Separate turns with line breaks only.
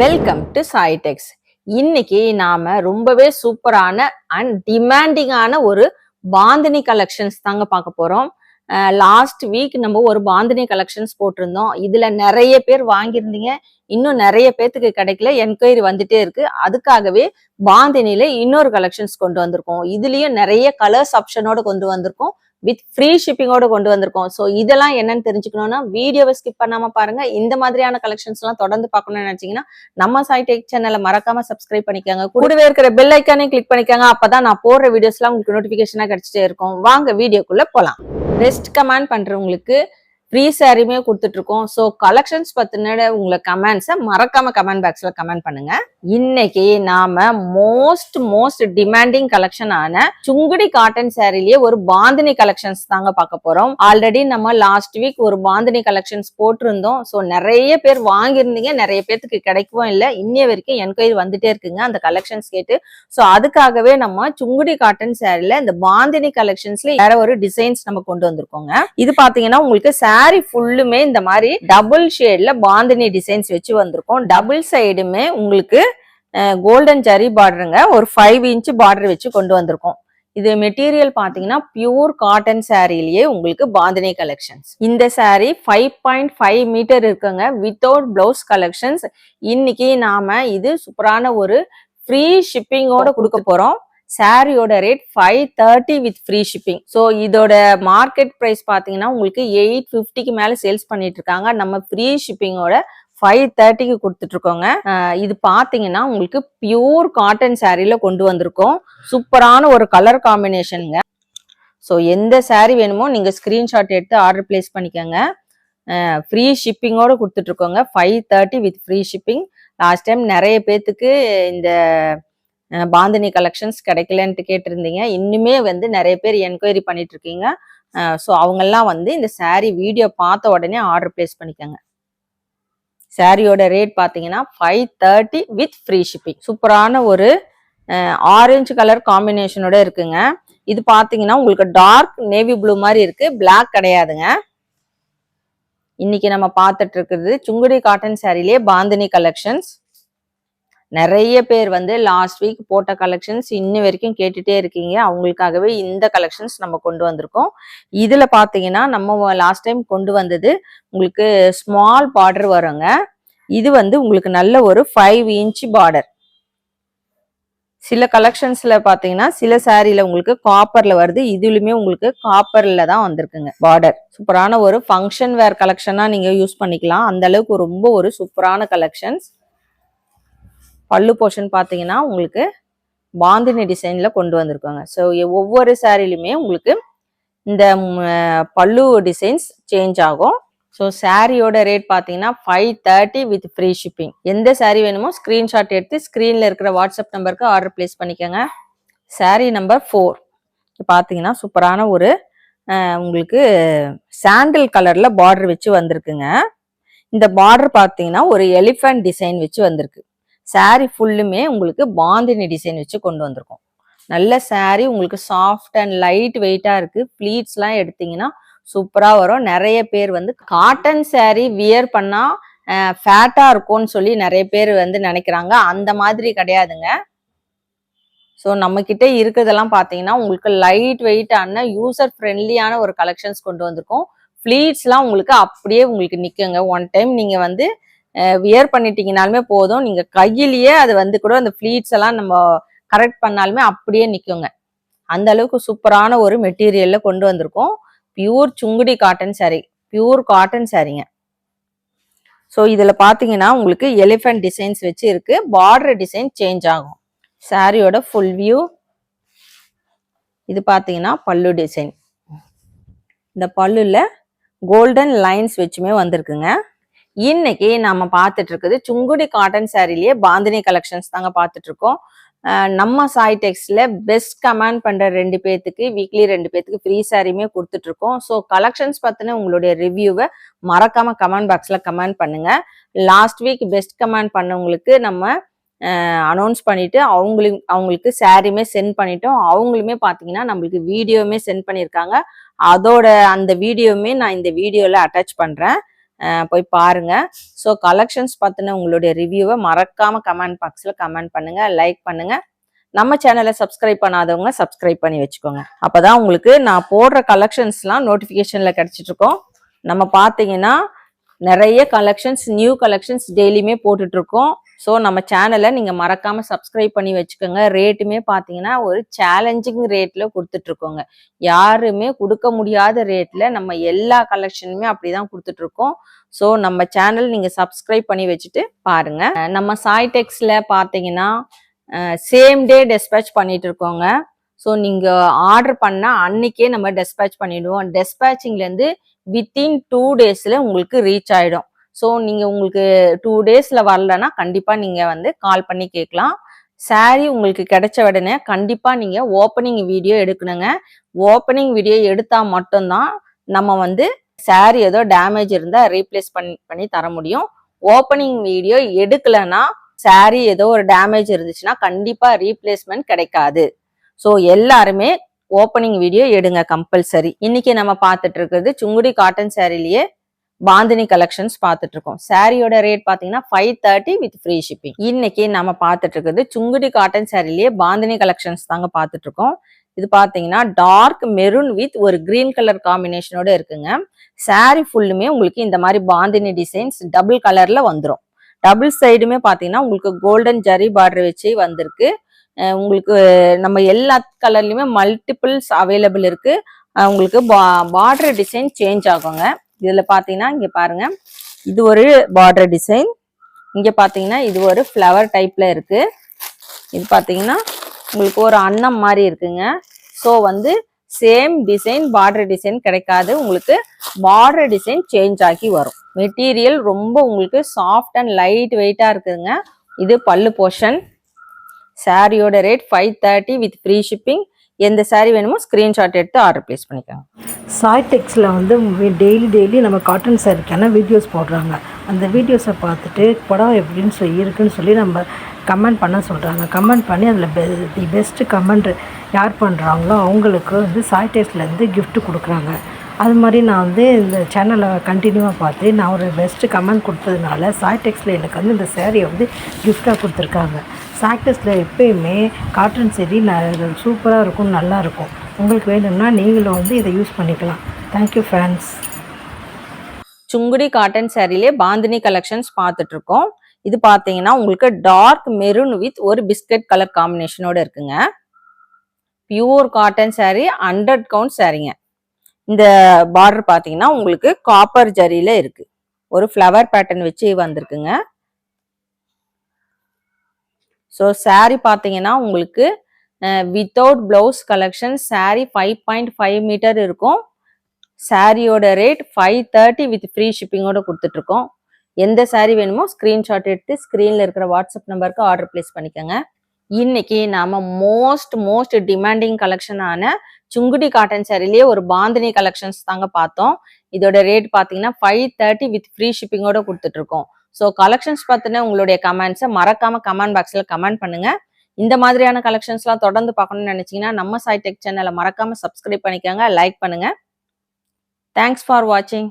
Welcome to சாய்டெக்ஸ் இன்னைக்கு நாம ரொம்பவே சூப்பரான அண்ட் டிமாண்டிங்கான ஒரு பாந்தினி கலெக்ஷன்ஸ் தாங்க பார்க்க போறோம். லாஸ்ட் வீக் நம்ம ஒரு பாந்தினி கலெக்ஷன்ஸ் போட்டிருந்தோம். இதுல நிறைய பேர் வாங்கியிருந்தீங்க. இன்னும் நிறைய பேத்துக்கு கிடைக்கல. என்கொயரி வந்துட்டே இருக்கு. அதுக்காகவே பாந்தினில இன்னொரு கலெக்ஷன்ஸ் கொண்டு வந்திருக்கோம். இதுலயும் நிறைய கலர்ஸ் ஆப்ஷனோட கொண்டு வந்திருக்கோம். வித் ஃப்ரீ ஷிப்பிங்கோட கொண்டு வந்திருக்கோம். ஸோ இதெல்லாம் என்னன்னு தெரிஞ்சுக்கணும்னா வீடியோவை ஸ்கிப் பண்ணாம பாருங்க. இந்த மாதிரியான கலெக்ஷன்ஸ் எல்லாம் தொடர்ந்து பார்க்கணும்னு நினைச்சீங்கன்னா நம்ம சாய்டெக் சேனலை மறக்காம சப்ஸ்கிரைப் பண்ணிக்கோங்க. கூடவே இருக்கிற பெல் ஐக்கானே கிளிக் பண்ணிக்கோங்க. அப்பதான் நான் போடுற வீடியோஸ்லாம் உங்களுக்கு நோட்டிபிகேஷனா கிடைச்சிட்டே இருக்கும். வாங்க வீடியோக்குள்ள போலாம். பெஸ்ட் கமெண்ட் பண்றவங்களுக்கு ஃப்ரீ சாரியுமே கொடுத்துட்ருக்கோம். ஸோ கலெக்ஷன்ஸ் பற்றின உங்களை கமெண்ட்ஸை மறக்காம கமெண்ட் பாக்ஸில் கமெண்ட் பண்ணுங்க. இன்னைக்கு நாம மோஸ்ட் மோஸ்ட் டிமாண்டிங் கலெக்ஷன் ஆன சுங்குடி காட்டன் சாரிலேயே ஒரு பாந்தினி கலெக்ஷன்ஸ் தாங்க பார்க்க போறோம். ஆல்ரெடி நம்ம லாஸ்ட் வீக் ஒரு பாந்தினி கலெக்ஷன்ஸ் போட்டிருந்தோம். ஸோ நிறைய பேர் வாங்கியிருந்தீங்க. நிறைய பேர்த்துக்கு கிடைக்கவும் இல்லை. இன்னைய வரைக்கும் என்கொயரி வந்துட்டே இருக்குங்க. அந்த கலெக்ஷன்ஸ் கேட்டு. ஸோ அதுக்காகவே நம்ம சுங்குடி காட்டன் சாரில இந்த பாந்தினி கலெக்ஷன்ஸ்ல வேற ஒரு டிசைன்ஸ் நம்ம கொண்டு வந்திருக்கோங்க. இது பாத்தீங்கன்னா உங்களுக்கு சாரி ஃபுல்லுமே இந்த மாதிரி டபுள் ஷேட்ல பாந்தினி டிசைன்ஸ் வச்சு வந்திருக்கோம். டபுள் சைடுமே உங்களுக்கு கோல்டன் ஜரி பார்டருங்க ஒரு ஃபைவ் இன்ச் பார்டர் வச்சு கொண்டு வந்திருக்கோம். இது மெட்டீரியல் பாத்தீங்கன்னா பியூர் காட்டன் சாரிலேயே உங்களுக்கு பாந்தினி கலெக்ஷன்ஸ் இந்த sari five point five metre இருக்குங்க. வித்தவுட் பிளவுஸ் கலெக்ஷன்ஸ் இன்னைக்கு நாம இது சூப்பரான ஒரு ஃப்ரீ ஷிப்பிங்கோட கொடுக்க போறோம். சாரியோட rate five thirty with free shipping so இதோட மார்க்கெட் ப்ரைஸ் பார்த்தீங்கன்னா உங்களுக்கு எயிட் ஃபிஃப்டிக்கு மேலே சேல்ஸ் பண்ணிட்டு இருக்காங்க. நம்ம ஃப்ரீ ஷிப்பிங்கோட ஃபைவ் தேர்ட்டிக்கு கொடுத்துட்டு இருக்கோங்க. இது பார்த்தீங்கன்னா உங்களுக்கு பியூர் காட்டன் சாரியில கொண்டு வந்திருக்கோம். சூப்பரான ஒரு கலர் காம்பினேஷனுங்க ஸோ எந்த சாரீ வேணுமோ நீங்கள் ஸ்க்ரீன்ஷாட் எடுத்து ஆர்டர் பிளேஸ் பண்ணிக்கோங்க. ஃப்ரீ ஷிப்பிங்கோட கொடுத்துட்ருக்கோங்க five thirty with free shipping last time நிறைய பேர்த்துக்கு இந்த பாந்தினி கலெக்ஷன்ஸ் கிடைக்கலன்ட்டு கேட்டிருந்தீங்க. இன்னுமே வந்து நிறைய பேர் என்கொயரி பண்ணிட்டு இருக்கீங்க ஸோ அவங்கெல்லாம் வந்து இந்த சாரீ வீடியோ பார்த்த உடனே ஆர்டர் பிளேஸ் பண்ணிக்கோங்க. சாரியோட ரேட் பார்த்தீங்கன்னா five thirty with free shipping சூப்பரான ஒரு ஆரஞ்சு கலர் காம்பினேஷனோட இருக்குங்க. இது பார்த்தீங்கன்னா உங்களுக்கு டார்க் நேவி ப்ளூ மாதிரி இருக்கு. பிளாக் கிடையாதுங்க. இன்னைக்கு நம்ம பார்த்துட்டு இருக்குது சுங்குடி காட்டன் சாரிலேயே பாந்தினி கலெக்ஷன்ஸ் நிறைய பேர் வந்து லாஸ்ட் வீக் போட்ட கலெக்ஷன்ஸ் இன்ன வரைக்கும் கேட்டுட்டே இருக்கீங்க. அவங்களுக்காகவே இந்த கலெக்ஷன்ஸ் நம்ம கொண்டு வந்திருக்கோம். இதுல பாத்தீங்கன்னா நம்ம லாஸ்ட் டைம் கொண்டு வந்தது உங்களுக்கு ஸ்மால் பார்டர் வருங்க. இது வந்து உங்களுக்கு நல்ல ஒரு ஃபைவ் இன்ச் பார்டர் சில கலெக்ஷன்ஸ்ல பாத்தீங்கன்னா சில சாரியில உங்களுக்கு காப்பர்ல வருது. இதுலயுமே உங்களுக்கு காப்பர்ல தான் வந்திருக்குங்க பார்டர் சூப்பரான ஒரு ஃபங்க்ஷன் வேர் கலெக்ஷனா நீங்க யூஸ் பண்ணிக்கலாம். அந்த அளவுக்கு ரொம்ப ஒரு சூப்பரான கலெக்ஷன்ஸ் பல்லு போர்ஷன் பார்த்தீங்கன்னா உங்களுக்கு பாந்தினி டிசைனில் கொண்டு வந்திருக்காங்க. ஸோ ஒவ்வொரு சாரிலுமே உங்களுக்கு இந்த பல்லு டிசைன்ஸ் சேஞ்ச் ஆகும். ஸோ சாரியோட ரேட் பார்த்தீங்கன்னா five thirty with free shipping எந்த சாரீ வேணுமோ ஸ்க்ரீன்ஷாட் எடுத்து ஸ்க்ரீனில் இருக்கிற வாட்ஸ்அப் நம்பருக்கு ஆர்டர் பிளேஸ் பண்ணிக்கோங்க. சாரீ நம்பர் ஃபோர் பார்த்தீங்கன்னா சூப்பரான ஒரு உங்களுக்கு சாண்டில் கலரில் பார்டர் வச்சு வந்திருக்குங்க. இந்த பார்டர் பார்த்தீங்கன்னா ஒரு எலிஃபண்ட் டிசைன் வச்சு வந்திருக்கு. Saree ஃபுல்லுமே உங்களுக்கு பாந்தினி டிசைன் வச்சு கொண்டு வந்திருக்கோம். நல்ல saree உங்களுக்கு சாஃப்ட் அண்ட் லைட் வெயிட்டா இருக்கு. ப்ளீட்ஸ்லாம் எடுத்தீங்கன்னா சூப்பரா வரும். நிறைய பேர் வந்து காட்டன் saree வியர் பண்ணா ஃபேட்டா இருக்கும்னு சொல்லி நிறைய பேர் வந்து நினைக்கிறாங்க. அந்த மாதிரி கிடையாதுங்க. ஸோ நம்ம கிட்ட இருக்கிறதெல்லாம் பார்த்தீங்கன்னா உங்களுக்கு லைட் வெயிட்டான யூசர் ஃப்ரெண்ட்லியான ஒரு கலெக்ஷன்ஸ் கொண்டு வந்திருக்கோம். ஃப்ளீட்ஸ்லாம் உங்களுக்கு அப்படியே உங்களுக்கு நிற்குங்க ஒன் டைம் நீங்கள் வந்து வியர் பண்ணிட்டீங்கனாலுமே போதும். நீங்க கையிலேயே அது வந்து கூட அந்த ஃபிளீட்ஸ் எல்லாம் நம்ம கரெக்ட் பண்ணாலுமே அப்படியே நிற்குங்க அந்த அளவுக்கு சூப்பரான ஒரு மெட்டீரியல்ல கொண்டு வந்திருக்கோம். Pure Sungudi cotton saree. Pure cotton சாரீங்க so இதில் பார்த்தீங்கன்னா உங்களுக்கு எலிஃபென்ட் டிசைன்ஸ் வச்சு இருக்கு. பார்டர் டிசைன் சேஞ்ச் ஆகும். சாரியோட ஃபுல் வியூ இது பார்த்தீங்கன்னா பல்லு டிசைன் இந்த பல்லுல கோல்டன் லைன்ஸ் வச்சுமே வந்திருக்குங்க. இன்னைக்கு நாம பார்த்துட்டு இருக்குது சுங்குடி காட்டன் சாரிலேயே பாந்தினி கலெக்ஷன்ஸ் தாங்க பார்த்துட்டு இருக்கோம் நம்ம சாய் டெக்ஸ்ல பெஸ்ட் கமெண்ட் பண்ற ரெண்டு பேத்துக்கு வீக்லி ரெண்டு பேத்துக்கு ஃப்ரீ சாரியுமே கொடுத்துட்டு இருக்கோம் ஸோ கலெக்ஷன்ஸ் பத்தின உங்களுடைய ரிவ்யூவை மறக்காம கமெண்ட் பாக்ஸ்ல கமெண்ட் பண்ணுங்க. லாஸ்ட் வீக் பெஸ்ட் கமெண்ட் பண்ணவங்களுக்கு நம்ம அனௌன்ஸ் பண்ணிட்டு அவங்களுக்கு அவங்களுக்கு சாரியுமே சென்ட் பண்ணிட்டோம். அவங்களுமே பார்த்தீங்கன்னா நம்மளுக்கு வீடியோவுமே சென்ட் பண்ணியிருக்காங்க. அதோட அந்த வீடியோவுமே நான் இந்த வீடியோவில் அட்டாச் பண்ணுறேன் போய் பாருங்க. ஸோ கலெக்ஷன்ஸ் பார்த்தின உங்களுடைய ரிவ்யூவை மறக்காம கமெண்ட் பாக்ஸில் கமெண்ட் பண்ணுங்க லைக் பண்ணுங்க. நம்ம சேனலை சப்ஸ்கிரைப் பண்ணாதவங்க சப்ஸ்கிரைப் பண்ணி வச்சுக்கோங்க. அப்போதான் உங்களுக்கு நான் போடுற கலெக்ஷன்ஸ்லாம் நோட்டிஃபிகேஷனில் கிடைச்சிட்டு இருக்கோம். நம்ம பார்த்தீங்கன்னா நிறைய கலெக்ஷன்ஸ் நியூ கலெக்ஷன்ஸ் டெய்லியுமே போட்டுட்ருக்கோம் ஸோ நம்ம சேனலை நீங்கள் மறக்காமல் சப்ஸ்கிரைப் பண்ணி வச்சுக்கோங்க. ரேட்டுமே பார்த்தீங்கன்னா ஒரு சேலஞ்சிங் ரேட்டில் கொடுத்துட்ருக்கோங்க. யாருமே கொடுக்க முடியாத ரேட்டில் நம்ம எல்லா கலெக்ஷனுமே அப்படி தான் கொடுத்துட்ருக்கோம். ஸோ நம்ம சேனல் நீங்கள் சப்ஸ்கிரைப் பண்ணி வச்சுட்டு பாருங்க. நம்ம சாய்டெக்ஸில் பார்த்தீங்கன்னா சேம் டே டெஸ்பேச் பண்ணிட்டு இருக்கோங்க ஸோ நீங்கள் ஆர்டர் பண்ணால் அன்னைக்கே நம்ம டெஸ்பேச் பண்ணிவிடுவோம் டெஸ்பேச்சிங்லேருந்து வித்தின் டூ டேஸில் உங்களுக்கு ரீச் ஆகிடும் ஸோ நீங்கள் உங்களுக்கு டூ டேஸில் வரலன்னா கண்டிப்பாக நீங்கள் வந்து கால் பண்ணி கேட்கலாம். சாரீ உங்களுக்கு கிடைச்ச உடனே கண்டிப்பாக நீங்கள் ஓப்பனிங் வீடியோ எடுக்கணுங்க. ஓப்பனிங் வீடியோ எடுத்தால் மட்டும்தான் நம்ம வந்து சாரீ ஏதோ டேமேஜ் இருந்தால் ரீப்ளேஸ் பண்ணி பண்ணி தர முடியும். ஓப்பனிங் வீடியோ எடுக்கலைன்னா சாரீ ஏதோ ஒரு டேமேஜ் இருந்துச்சுன்னா கண்டிப்பாக ரீப்ளேஸ்மெண்ட் கிடைக்காது. ஸோ எல்லாருமே ஓப்பனிங் வீடியோ எடுங்க கம்பல்சரி இன்னைக்கு நம்ம பார்த்துட்டு இருக்கிறது சுங்குடி காட்டன் சாரிலேயே பாந்தினி கலெக்ஷன்ஸ் பார்த்துட்டு இருக்கோம் சாரியோட ரேட் பார்த்தீங்கன்னா five thirty with free shipping இன்னைக்கு நம்ம பார்த்துட்டு இருக்குது சுங்குடி காட்டன் சாரிலேயே பாந்தினி கலெக்ஷன்ஸ் தாங்க பார்த்துட்டு இருக்கோம் இது பார்த்தீங்கன்னா டார்க் மெரூன் வித் ஒரு கிரீன் கலர் காம்பினேஷனோட இருக்குங்க. சாரி ஃபுல்லுமே உங்களுக்கு இந்த மாதிரி பாந்தினி டிசைன்ஸ் டபுள் கலர்ல வந்துடும் டபுள் சைடுமே பார்த்தீங்கன்னா உங்களுக்கு கோல்டன் ஜரி பார்டர் வச்சு வந்திருக்கு. உங்களுக்கு நம்ம எல்லா கலர்லையுமே மல்டிபிள்ஸ் அவைலபிள் இருக்கு. உங்களுக்கு பா பார்டர் டிசைன் சேஞ்ச் ஆகுங்க. இதில் பார்த்தீங்கன்னா இங்கே பாருங்கள் இது ஒரு பார்டர் டிசைன் இங்கே பார்த்தீங்கன்னா இது ஒரு ஃப்ளவர் டைப்பில் இருக்குது இது பார்த்தீங்கன்னா உங்களுக்கு ஒரு அன்னம் மாதிரி இருக்குங்க. ஸோ வந்து சேம் டிசைன் பார்டர் டிசைன் கிடைக்காது. உங்களுக்கு பார்டர் டிசைன் சேஞ்ச் ஆகி வரும். மெட்டீரியல் ரொம்ப உங்களுக்கு சாஃப்ட் அண்ட் லைட் வெயிட்டாக இருக்குதுங்க. இது பல்லு போர்ஷன் சாரியோட rate five thirty with free shipping எந்த சாரீ வேணுமோ ஸ்க்ரீன்ஷாட் எடுத்து ஆர்டர் ப்ளேஸ் பண்ணிக்கோங்க.
சாய்டெக்ஸில் வந்து டெய்லி டெய்லி நம்ம காட்டன் சாரிக்கான வீடியோஸ் போடுறாங்க. அந்த வீடியோஸை பார்த்துட்டு படம் எப்படின்னு சொல்லி இருக்குன்னு சொல்லி நம்ம கமெண்ட் பண்ண சொல்கிறாங்க கமெண்ட் பண்ணி அதில் பெ தி பெஸ்ட்டு கமெண்ட் யார் பண்ணுறாங்களோ அவங்களுக்கு வந்து சாய்டெக்ஸ்லேருந்து கிஃப்ட்டு கொடுக்குறாங்க. அது மாதிரி நான் வந்து இந்த சேனலை கண்டினியூவாக பார்த்து நான் ஒரு பெஸ்ட்டு கமெண்ட் கொடுத்ததுனால சாய்டெக்ஸில் எனக்கு வந்து இந்த சேரீயை வந்து கிஃப்டாக கொடுத்துருக்காங்க. சாக்டஸில் எப்பயுமே காட்டன் செடி ந சூப்பராக இருக்கும் நல்லாயிருக்கும் உங்களுக்கு வேணும்னா நீங்களும் வந்து இதை யூஸ் பண்ணிக்கலாம். Thank you friends
Sungudi cotton சேரீலே bandhani collections பார்த்துட்டு இருக்கோம் இது பார்த்தீங்கன்னா உங்களுக்கு டார்க் மெரூன் வித் ஒரு பிஸ்கட் கலர் காம்பினேஷனோட இருக்குங்க. Pure cotton sari hundred count சாரீங்க இந்த பார்டர் பார்த்தீங்கன்னா உங்களுக்கு காப்பர் ஜரியில இருக்கு. ஒரு ஃப்ளவர் பேட்டர்ன் வச்சு வந்திருக்குங்க. ஸோ சாரீ பார்த்தீங்கன்னா உங்களுக்கு without blouse collection sari five point five metre இருக்கும். சாரியோட rate five thirty with free ஷிப்பிங்கோட கொடுத்துட்ருக்கோம். எந்த சாரீ வேணுமோ ஸ்க்ரீன்ஷாட் எடுத்து ஸ்க்ரீனில் இருக்கிற வாட்ஸ்அப் நம்பருக்கு ஆர்டர் ப்ளேஸ் பண்ணிக்கோங்க. இன்னைக்கு நாம மோஸ்ட் மோஸ்ட் டிமாண்டிங் கலெக்ஷனான சுங்குடி காட்டன் சாரிலேயே ஒரு பாந்தினி கலெக்ஷன்ஸ் தாங்க பார்த்தோம். இதோட ரேட் பார்த்தீங்கன்னா ஃபைவ் தேர்ட்டி வித் ஃப்ரீ ஷிப்பிங்கோட கொடுத்துட்ருக்கோம். ஸோ கலெக்ஷன்ஸ் பார்த்துன்னு உங்களுடைய கமெண்ட்ஸை மறக்காம கமெண்ட் பாக்ஸில் கமெண்ட் பண்ணுங்க. இந்த மாதிரியான கலெக்ஷன்ஸ்லாம் தொடர்ந்து பார்க்கணும்னு நினைச்சீங்கன்னா நம்ம சாய் டெக் சேனலை மறக்காம சப்ஸ்கிரைப் பண்ணிக்கோங்க லைக் பண்ணுங்க. தேங்க்ஸ் ஃபார் வாட்சிங்